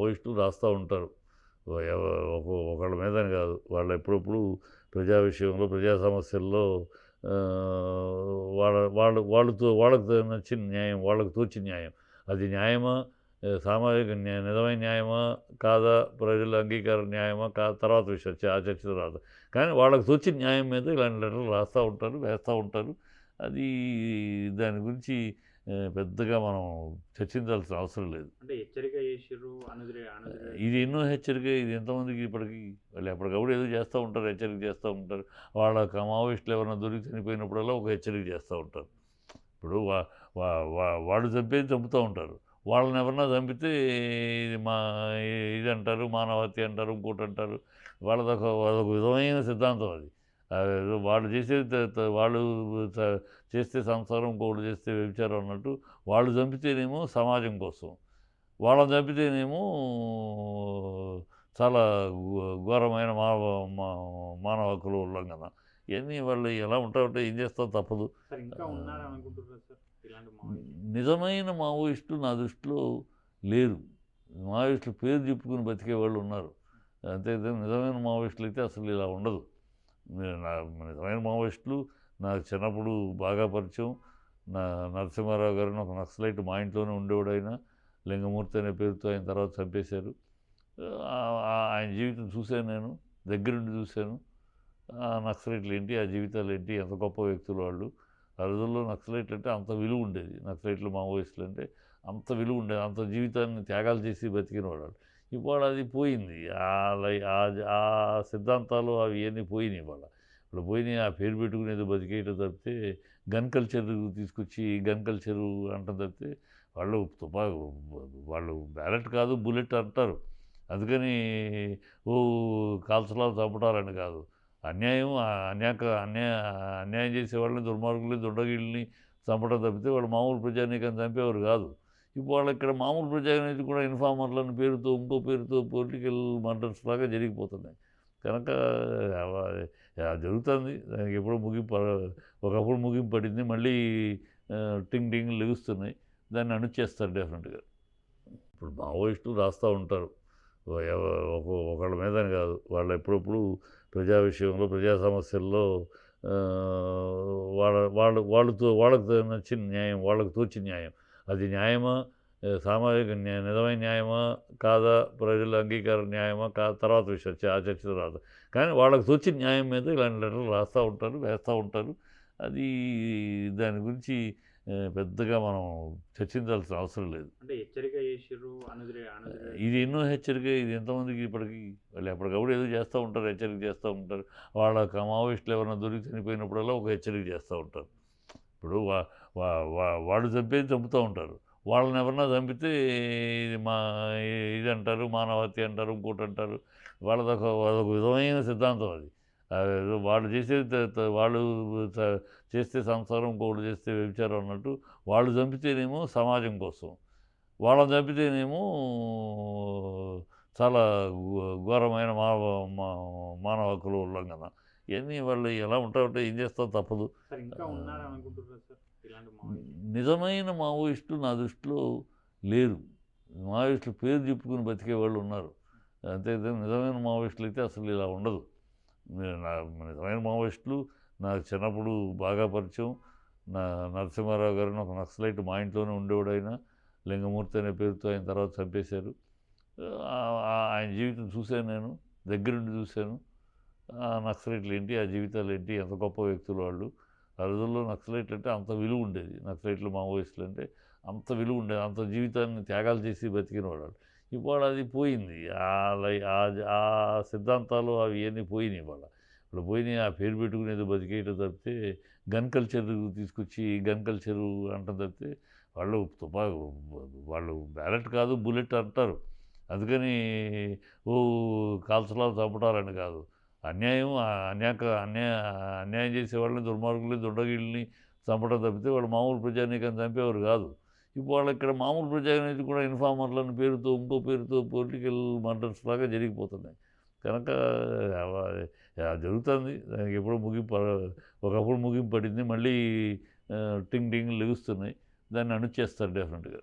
మావోయిస్టులు రాస్తూ ఉంటారు. ఒక- ఒకళ్ళ మీదని కాదు. వాళ్ళు ఎప్పుడప్పుడు ప్రజా విషయంలో ప్రజా సమస్యల్లో వాళ్ళ వాళ్ళు వాళ్ళతో వాళ్ళకు నచ్చిన న్యాయం వాళ్ళకు తోచిన న్యాయం. అది న్యాయమా? సామాజిక న్యాయ నిజమైన న్యాయమా? కాదా? ప్రజల అంగీకార న్యాయమా? కా తర్వాత విషయం చ- ఆ చర్చ తర్వాత. కానీ వాళ్ళకు తోచిన న్యాయం మీద ఇలాంటి లెటర్లు రాస్తూ ఉంటారు వేస్తూ ఉంటారు. అది దాని గురించి పెద్దగా మనం చర్చించాల్సిన అవసరం లేదు. అంటే హెచ్చరిక చేసిర్రు ఇది ఎన్నో హెచ్చరిక ఇది ఎంతమందికి ఇప్పటికి వాళ్ళు ఎప్పటికప్పుడు ఏదో చేస్తూ ఉంటారు హెచ్చరిక చేస్తూ ఉంటారు. వాళ్ళ మావోయిస్టులు ఎవరైనా దొరికి చనిపోయినప్పుడల్లా ఒక హెచ్చరిక చేస్తూ ఉంటారు. ఇప్పుడు వాడు చంపేది చంపుతూ ఉంటారు. వాళ్ళని ఎవరన్నా చంపితే ఇది మా ఇది అంటారు మానవహత్య అంటారు ఇంకోటి అంటారు. వాళ్ళదొక వాళ్ళొక విధమైన సిద్ధాంతం అది. వాళ్ళు త- వాళ్ళు చేస్తే సంసారం ఇంకోటి చేస్తే వ్యభిచారం అన్నట్టు వాళ్ళు చంపితేనేమో సమాజం కోసం. వాళ్ళని చంపితేనేమో చాలా ఘోరమైన మానవ మా- మానవ హక్కుల ఉల్లంఘన ఇవన్నీ వాళ్ళు ఎలా ఉంటారంటే ఏం చేస్తాం తప్పదు. నిజమైన మావోయిస్టులు నా దృష్టిలో లేరు. మావోయిస్టులు పేరు చెప్పుకుని బతికే వాళ్ళు ఉన్నారు. అంతే నిజమైన మావోయిస్టులు అయితే అసలు ఇలా ఉండదు. నిజమైన మావోయిస్టులు నాకు చిన్నప్పుడు బాగా పరిచయం. నా నరసింహారావు గారిని ఒక నక్సలైట్ మా ఇంట్లోనే ఉండేవాడు ఆయన. లింగమూర్తి అనే పేరుతో ఆయన తర్వాత చంపేశారు. ఆయన జీవితం చూశాను నేను దగ్గరుండి చూశాను. ఆ నక్సలైట్లు ఏంటి ఆ జీవితాలు ఏంటి ఎంత గొప్ప వ్యక్తులు వాళ్ళు. ఆ రోజుల్లో నక్సలైట్లు అంటే అంత విలువ ఉండేది. నక్సలైట్లు మావోయిస్టులు అంటే అంత విలువ ఉండేది అంత జీవితాన్ని త్యాగాలు చేసి బతికిన వాళ్ళు. ఇవాళ అది పోయింది. ఆ ఆ- సిద్ధాంతాలు అవి ఇవన్నీ పోయినాయి ఇవాళ. ఇప్పుడు పోయినాయి ఆ పేరు పెట్టుకునేది బతికేయటం తప్పితే గన్ కల్చర్ తీసుకొచ్చి గన్ కల్చరు అంటాం తప్పితే వాళ్ళు తుపా వాళ్ళు బ్యాలెట్ కాదు బుల్లెట్ అంటారు. అందుకని ఓ కాల్చలాలు చంపటాలని కాదు. అన్యాయం అన్యాక అన్యాయ అన్యాయం చేసే వాళ్ళని దుర్మార్గుల్ని దుండగిళ్ళని చంపడం తప్పితే వాళ్ళు మామూలు ప్రజానీకం చంపేవారు కాదు. ఇప్పుడు ఇక్కడ మామూలు ప్రజానేది కూడా ఇన్ఫార్మర్లను పేరుతో ఇంకో పేరుతో పొలిటికల్ మర్డర్స్ లాగా జరిగిపోతున్నాయి. కనుక జరుగుతుంది. దానికి ఎప్పుడో ముగింపు ఒకప్పుడు ముగింపు పడింది. మళ్ళీ టింగ్ టింగ్ లెగుస్తున్నాయి. దాన్ని అణుచేస్తారు డెఫినెట్గా. ఇప్పుడు మావోయిస్టులు రాస్తూ ఉంటారు. ఒక- ఒకళ్ళ మీదని కాదు. వాళ్ళు ఎప్పుడప్పుడు ప్రజా విషయంలో ప్రజా సమస్యల్లో వాళ్ళ వాళ్ళు వాళ్ళతో వాళ్ళకు నచ్చిన న్యాయం వాళ్ళకు తోచిన న్యాయం. అది న్యాయమా? సామాజిక న్యాయ నిజమైన న్యాయమా? కాదా? ప్రజల అంగీకార న్యాయమా? కా తర్వాత విషయం ఆ చర్చ తర్వాత. కానీ వాళ్ళకు తోచిన న్యాయం మీద ఇలాంటి లెటర్లు రాస్తూ ఉంటారు వేస్తూ ఉంటారు. అది దాని గురించి పెద్దగా మనం చర్చించాల్సిన అవసరం లేదు. అంటే హెచ్చరిక అనుదిరే ఇది ఎన్నో హెచ్చరిక ఇది ఎంతమందికి ఇప్పటికి వాళ్ళు ఎప్పటికప్పుడు ఏదో చేస్తూ ఉంటారు హెచ్చరిక చేస్తూ ఉంటారు. వాళ్ళ మావోయిస్టులు ఎవరైనా దొరికి చనిపోయినప్పుడల్లా ఒక హెచ్చరిక చేస్తూ ఉంటారు. ఇప్పుడు వా వా- వా- చంపేది చంపుతూ ఉంటారు. వాళ్ళని ఎవరన్నా చంపితే ఇది మా ఇది అంటారు మానవహత్య అంటారు ఇంకోటి అంటారు. వాళ్ళదొక అదొక విధమైన సిద్ధాంతం అది. వాళ్ళు చేసేది వాళ్ళు చేస్తే సంసారం ఇంకోటి చేస్తే వ్యభిచారం అన్నట్టు వాళ్ళు చంపితేనేమో సమాజం కోసం. వాళ్ళని చంపితేనేమో చాలా ఘోరమైన మానవ మా- మానవ హక్కుల ఉల్లంఘన ఇవన్నీ వాళ్ళు ఎలా ఉంటారంటే ఏం చేస్తాం తప్పదు. నిజమైన మావోయిస్టులు నా దృష్టిలో లేరు. మావోయిస్టులు పేరు చెప్పుకుని బతికే వాళ్ళు ఉన్నారు. అంతే నిజమైన మావోయిస్టులు అయితే అసలు ఇలా ఉండదు. నే- నిజమైన మావోయిస్టులు నాకు చిన్నప్పుడు బాగా పరిచయం. నా నరసింహారావు గారిని ఒక నక్సలైట్ మా ఇంట్లోనే ఉండేవాడు ఆయన. లింగమూర్తి అనే పేరుతో ఆయన తర్వాత చంపేశారు. ఆయన జీవితం చూశాను నేను దగ్గరుండి చూశాను. నక్సలైట్లు ఏంటి? ఆ జీవితాలు ఏంటి? ఎంత గొప్ప వ్యక్తులు వాళ్ళు? ఆ రోజుల్లో నక్సలైట్లు అంటే అంత విలువ ఉండేది. నక్సలైట్లు మావోయిస్టులు అంటే అంత విలువ ఉండేది. అంత జీవితాన్ని త్యాగాలు చేసి బతికిన వాళ్ళు ఇవాళ అది పోయింది. ఆ ఆ- సిద్ధాంతాలు అవి ఇవన్నీ పోయినాయి ఇవాళ. ఇప్పుడు పోయినాయి ఆ పేరు పెట్టుకునేది బతికేయటం తప్పితే గన్ కల్చర్ తీసుకొచ్చి గన్ కల్చరు అంటాం తప్పితే వాళ్ళు తుపా వాళ్ళు బ్యాలెట్ కాదు బుల్లెట్ అంటారు. అందుకని ఓ కాల్చలాలు చంపటాలని కాదు. అన్యాయం అన్యాక అన్యాయ అన్యాయం చేసే వాళ్ళని దుర్మార్గుల్ని దుండగిళ్ళని చంపడం తప్పితే వాళ్ళు మామూలు ప్రజానీకం చంపేవారు కాదు. ఇప్పుడు వాళ్ళు ఇక్కడ మామూలు ప్రజానీతి కూడా ఇన్ఫార్మర్లను పేరుతో ఇంకో పేరుతో పొలిటికల్ మర్డర్స్ లాగా జరిగిపోతున్నాయి. కనుక జరుగుతుంది. దానికి ఎప్పుడో ముగింపు ఒకప్పుడు ముగింపు పడింది. మళ్ళీ టింగ్ టింగ్ లెగుస్తున్నాయి. దాన్ని అణుచేస్తారు డెఫినెట్గా.